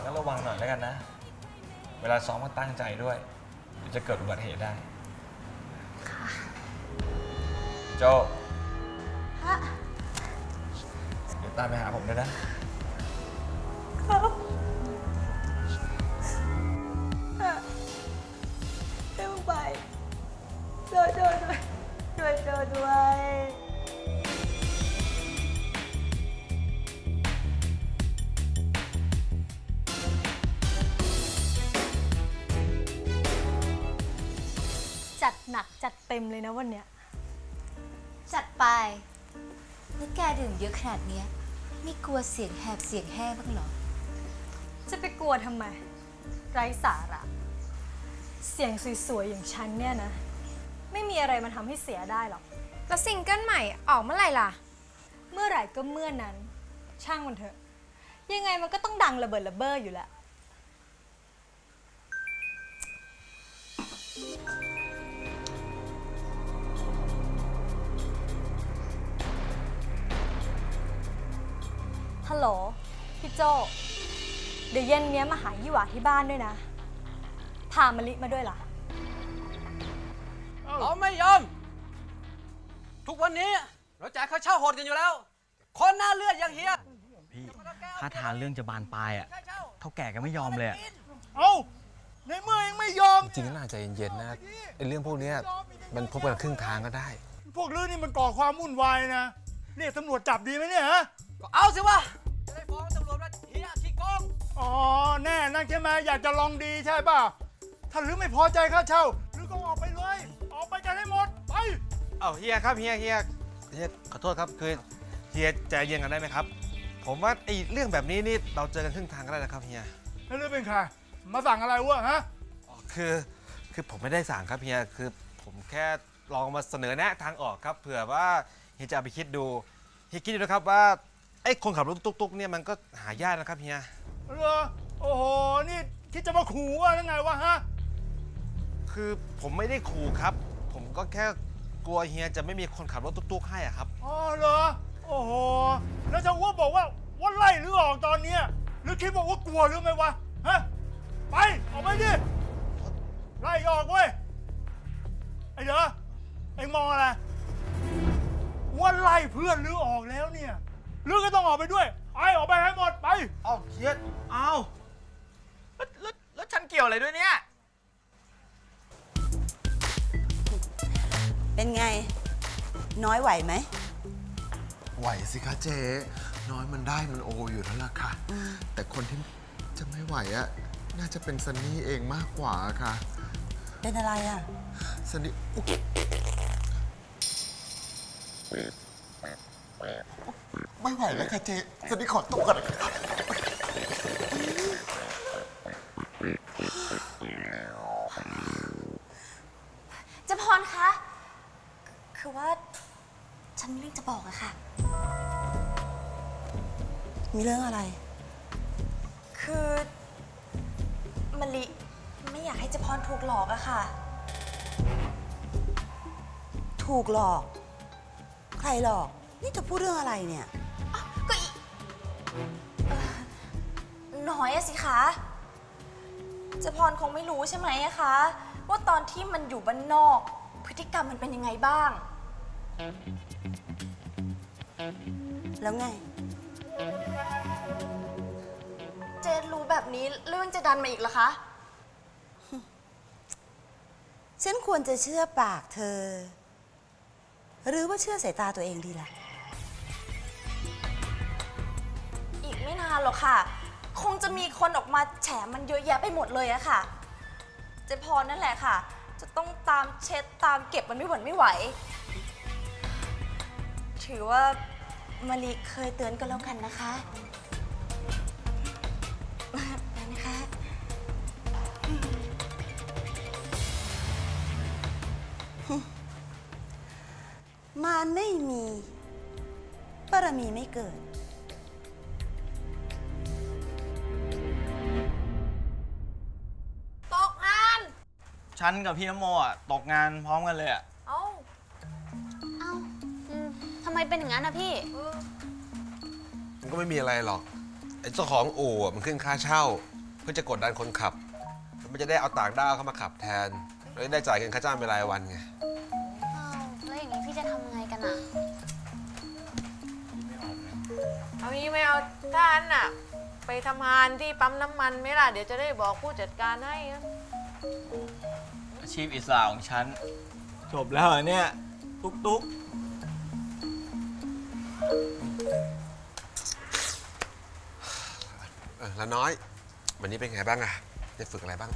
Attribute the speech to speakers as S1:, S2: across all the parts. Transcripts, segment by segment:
S1: งก็ระวังหน่อยแล้วกันนะ เวลาซ้อมก็ตั้งใจด้วยเดี๋ยวจะเกิดอุบัติเหตุได้โจ
S2: ฮะ
S1: เดี๋ยวตามไปหาผมด้วยนะ
S2: ครับฮะให้มึงไปช่วยช่วยด้วยช่วยช่วยด้วย จัดหนักจัดเต็มเลยนะวันเนี้ย
S3: จัดไป แล้วแกดื่มเยอะขนาดเนี้ยไม่กลัวเสียงแหบเสียงแห้งบ้างเหรอ
S2: จะไปกลัวทำไม ไร้สาระ เสียงสวยๆอย่างฉันเนี่ยนะ ไม่มีอะไรมาทำให้เสียได้หรอก
S4: แล้วซิงเกิลใหม่ออกเมื่อไหร่ล่ะ
S2: เมื่อไหร่ก็เมื่อนั้น ช่างมันเถอะ ยังไงมันก็ต้องดังระเบิดระเบ้ออยู่แล้ว ฮัลโหล พี่โจ เดี๋ยวเย็นเนี้ยมาหายี่หวาที่บ้านด้วยนะ พามะลิมาด้วยล่ะ
S5: เราไม่ยอม ทุกวันนี้เราจ่ายค่าเช่าโหดกันอยู่แล้ว คนหน้าเลือดอย่างเฮีย
S6: พี่ถ้าทางเรื่องจะบานปลายอะ เท่าแก่ก็ไม่ยอมเลยอะ
S7: เอ้าในเมื่อเองไม่ยอม
S1: จริงๆก็น่าใจเย็นๆนะไอ้เรื่องพวกเนี้ยมันพบกันครึ่งทางก็ได้
S7: พวกลือนี่มันก่อความวุ่นวายนะเรียกตำรวจจับดีไหมเนี่ยฮะ
S5: ก็เอาสิวะ กง
S7: อ๋อแน่นั่นใช่ไหมอยากจะลองดีใช่ป่ะถ้าลือไม่พอใจค่าเช่าลือก็ออกไปเลย ออกไปกันให้หมดไป
S8: เอาเฮียครับเฮียเฮียเฮียขอโทษครับคือเฮียใจเย็นกันได้ไหมครับ ผมว่าไอ้เรื่องแบบนี้นี่เราเจอกันครึ่งทางก็ได้นะครับเฮีย
S7: แล้วลือเป็นใครมาสั่งอะไรวะฮะ
S8: อ๋อคือคือผมไม่ได้สั่งครับเฮียคือผมแค่ลองมาเสนอแนะทางออกครับเผื่อว่าเฮียจะเอาไปคิดดูเฮียคิดดูนะครับว่า ไอ้คนขับรถตุ๊กๆเนี่ยมันก็หายากนะครับเฮีย
S7: เหรอโอ้โห นี่คิดจะมาขู่ว่ายังไงวะฮะ
S8: คือผมไม่ได้ขู่ครับ ผมก็แค่กลัวเฮียจะไม่มีคนขับรถตุ๊กๆให้อะครับ
S7: อ๋อเหรอ โอ้โห แล้วจะว่าบอกว่าว่าไล่หรือออกตอนเนี้ยหรือคิดบอกว่ากลัวหรือไม่วะ ฮะ ไป ออกไปดิ ไล่ออกเว้ย ไอ้เด้อไอ้มองอะไรว่าไล่เพื่อนหรือออกแล้วเนี่ย หรือก็ต้องออกไปด้วยไอ้ออกไปให้หมดไป
S6: เอาเฮียเอาแล้วแล้วแล้วฉันเกี่ยวอะไรด้วยเนี่ย
S9: เป็นไง น้อยไหวไหม
S10: ไหวสิคะเจ๊น้อยมันได้มันโออยู่แล้วล่ะค่ะ แต่คนที่จะไม่ไหวอะน่าจะเป็นซันนี่เองมากกว่าค่ะ
S9: เป็นอะไรอะ
S10: ซันนี่อุ๊ย ไม่ไหวแล้วค่ะเจ๊ซันนี่ขอตัวก่อนนะคะ
S3: เจะพรคะ คือว่า ฉันมีเรื่องจะบอกอะค่ะ
S9: มีเรื่องอะไร
S3: คือมะลิไม่อยากให้เจะพรถูกหลอกอะค่ะ
S9: ถูกหลอก ใครหลอก นี่จะพูดเรื่องอะไรเนี่ย
S3: ก็อีเอ่อ น้อยอะสิคะเจะพรคงไม่รู้ใช่ไหมอะคะ ว่าตอนที่มันอยู่บ้านนอก พฤติกรรมมันเป็นยังไงบ้าง
S9: แล้วไง
S3: เจนรู้แบบนี้เรื่องจะดันมาอีกเหรอคะ
S9: ฉันควรจะเชื่อปากเธอ หรือว่าเชื่อสายตาตัวเองดีล่ะ
S3: หรอกค่ะ คงจะมีคนออกมาแฉมันเยอะแยะไปหมดเลยอะค่ะ เจพรนั่นแหละค่ะ จะต้องตามเช็ดตามเก็บมันไม่หวนไม่ไหว ถือว่ามะลิเคยเตือนก็แล้วกันนะคะไปนะคะ
S9: มารไม่มีบารมีไม่เกิด
S6: ฉันกับพี่น้ำโมอะตกงานพร้อมกันเลยอะ
S3: เอ้า
S4: เอ้าอืมทำไมเป็นอย่างนั้นนะพี่
S10: มันก็ไม่มีอะไรหรอก
S11: ไอ้เจ้าของอู่อะมันขึ้นค่าเช่า เพื่อจะกดดันคนขับแล้วมันจะได้เอาต่างด้าวเข้ามาขับแทนแล้วได้จ่ายเงินค่าจ้างเป็นรายวันไง
S4: อ้าวแล้วอย่างนี้พี่จะทำไงกันอะ
S12: เอางี้ไม่เอาท่านน่ะ ไปทำงานที่ปั๊มน้ำมันไหมล่ะ เดี๋ยวจะได้บอกผู้จัดการให้นะ
S6: อา ชีพอิสระของฉัน จบแล้วเหรอเนี่ย ตุ๊กตุ๊ก
S11: เออแล้วน้อย วันนี้เป็นไงบ้างอะได้ฝึกอะไรบ้าง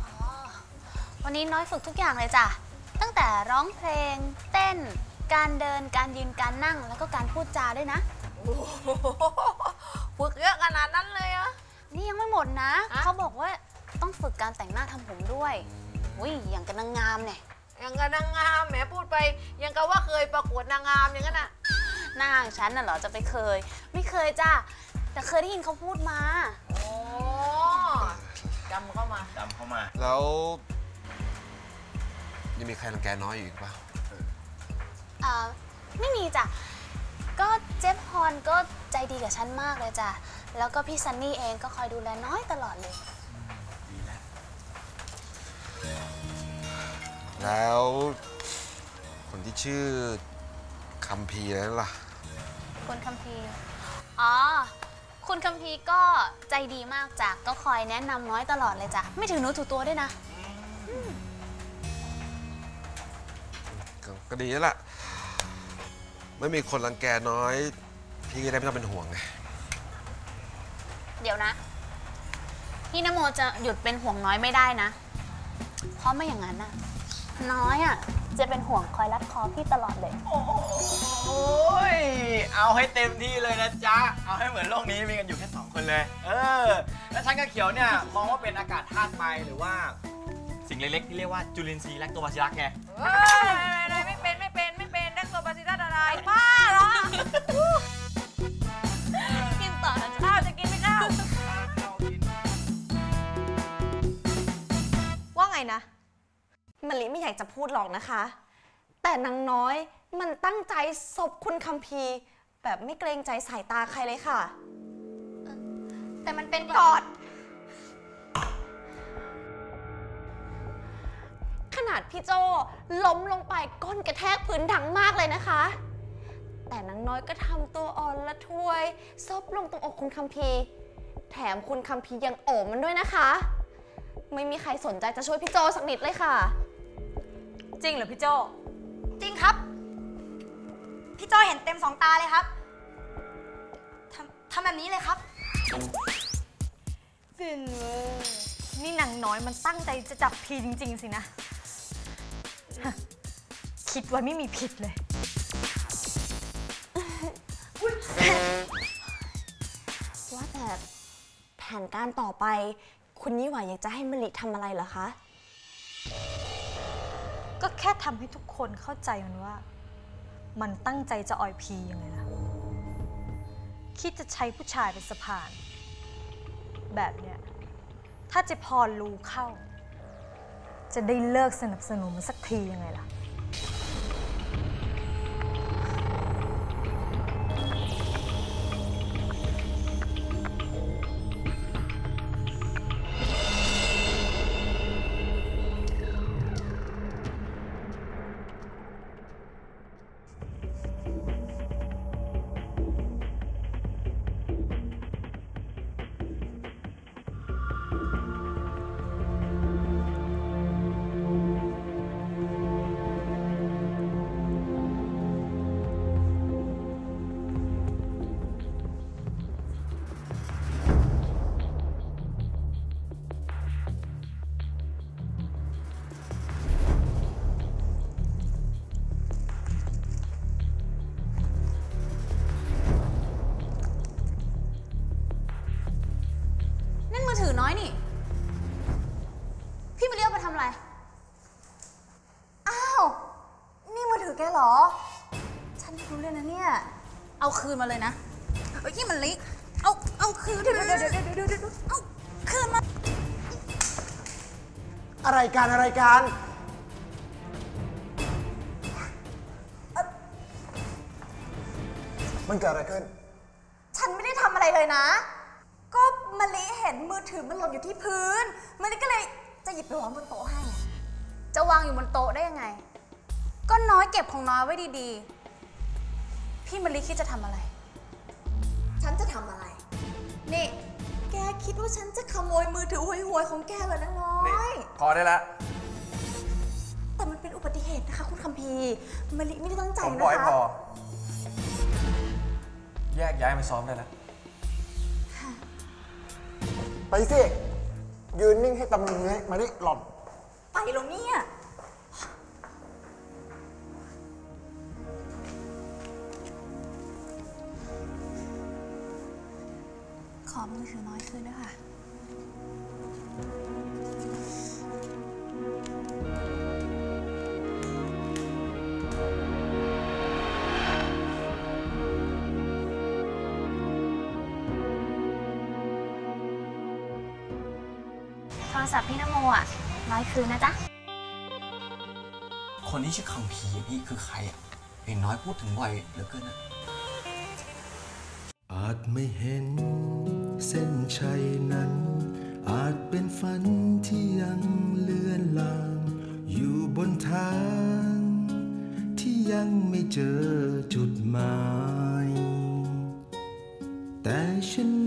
S4: วันนี้น้อยฝึกทุกอย่างเลยจ้ะ ตั้งแต่ร้องเพลง เต้น การเดิน การยืน การนั่ง แล้วก็การพูดจาด้วยนะ
S12: ฝึกเยอะขนาดนั้นเลยเหรอะ
S4: นี่ยังไม่หมดนะเขาบอกว่าต้องฝึกการแต่งหน้าทำผมด้วยอุ้ ยอย่างกับนางงามเนี่ย
S12: อย่างกับนางงามแหมพูดไป ยังกับว่าเคยประกวดนางงามอย่างนั้นน่ะ
S4: หน้าของฉันน่ะเหรอจะไปเคย ไม่เคยจ้ะแต่เคยได้ยินเขาพูดมา
S12: โอ้จำเข้ามา
S6: จำเข้ามา
S11: แล้วยังมีใครรังแกน้อยอยู่อีกเปล่า
S4: อ่าไม่มีจ้ะก็เจฟฮอนก็ใจดีกับฉันมากเลยจ้ะแล้วก็พี่ซันนี่เองก็คอยดูแลน้อยตลอดเลย
S11: แล้วคนที่ชื่อคัมพีร์นั่นล่ะ
S4: คุณคัมพีร์อ๋อ คุณคัมพีร์ก็ใจดีมากจ้ะก็คอยแนะนำน้อยตลอดเลยจ้ะ ไม่ถือหนูถือตัวด้วยนะ
S11: ก็ก็ดีแล้วล่ะ ไม่มีคนรังแกน้อย พี่ก็ได้ไม่ต้องเป็นห่วงไง
S4: เดี๋ยวนะ พี่นโมจะหยุดเป็นห่วงน้อยไม่ได้นะ เพราะไม่อย่างนั้นน่ะ น้อยอะ จะเป็นห่วงคอยรัดคอพี่ตลอดเลย
S6: โอ้ย เอาให้เต็มที่เลยนะจ๊ะ เอาให้เหมือนโลกนี้มีกันอยู่แค่สองคนเลย เออ แล้วฉันกับเขียวเนี่ยมองว่าเป็นอากาศธาตุไฟหรือว่า สิ่งเล็กๆที่เรียกว่าจุลินทรีย์แลคโตบาซิลลัสไง
S12: เฮ้ยไม่เป็นไม่เป็นไม่เป็นนักตัวบาซิลัสอะไรบ้าเหรอ มะ
S13: ลิไม่อยากจะพูดหรอกนะคะ แต่นางน้อยมันตั้งใจศพคุณคัมพีร์แบบไม่เกรงใจสายตาใครเลยค่ะ
S4: แต่มันเป็น
S13: กอด ขนาดพี่โจล้มลงไปก้นกระแทกพื้นดังมากเลยนะคะ แต่นางน้อยก็ทำตัวอ่อนละทวยซบลงตรงอกคุณคัมพีร์แถมคุณคัมพีร์ยังโอบมันด้วยนะคะ ไม่มีใครสนใจจะช่วยพี่โจสักนิดเลยค่ะ
S2: จริงเหรอพี่โจ
S3: จริงครับ พี่โจเห็นเต็มสองตาเลยครับทำทำแบบนี้เลยครับ
S2: ฟินเวอร์นี่นางน้อยมันตั้งใจจะจับพีจริง ๆ สินะฮะคิดไว้ไม่มีผิดเลย
S13: ว่าแต่แผนการต่อไป คุณยี่หวาอยากจะให้มะลิทำอะไรเหรอคะ
S2: ก็แค่ทำให้ทุกคนเข้าใจมันว่า มันตั้งใจจะอ่อยพียังไงล่ะ คิดจะใช้ผู้ชายเป็นสะพาน แบบเนี้ย ถ้าเจะพรรู้เข้า จะได้เลิกสนับสนุนมันสักทียังไงล่ะ
S4: อะไร
S3: อ้าว นี่มือถือแกเหรอ ฉันไม่รู้เลยนะเนี่ย
S4: เอาคืนมาเลยนะ
S3: เอ้ยนี่มันลิเอา เอาคืนเดี๋ยวเดี๋ยวเดี๋ยวเดี๋ยวเดี๋ยวเอาคืนมา
S14: อะไรการอะไรการมันเกิดอะไรขึ้น
S3: ฉันไม่ได้ทำอะไรเลยนะ ก็มะลิเห็นมือถือมันหล่นอยู่ที่พื้นมะลิก็เลย จะหยิบไปวางบนโต๊ะให้อะ
S4: จะวางอยู่บนโต๊ะได้ยังไง ก็น้อยเก็บของน้อยไว้ดีๆ พี่มะลิคิดจะทำอะไร
S3: ฉันจะทำอะไร นี่ แกคิดว่าฉันจะขโมยมือถือห่วยๆของแกเหรอนะน้อย
S5: พอได้ละ
S3: แต่มันเป็นอุบัติเหตุนะคะ คุณคัมพีร์มะลิไม่ได้ตั้งใจ
S5: ผม
S3: นะคะ
S5: บอกให้พอ แยกย้ายมาซ้อมได้แล้ว
S15: ไปสิ ยืนนิ่งให้ตำลึงเลยมานี่หล่อน
S3: ไปแล้วเนี่ย ขอมือถือน้อยคืนด้วยค่ะ
S16: รศัพท์พี่นโมอะร้อยคืนนะจ๊ะ
S5: คนที่ชื่อคังพีร์นี่คือใครอะเห็นน้อยพูดถึงบ่อยเหลือเกินนะ
S14: อาจไม่เห็นเส้นชัยนั้น อาจเป็นฝันที่ยังเลือนลาง อยู่บนทาง ที่ยังไม่เจอจุดหมาย แต่ฉัน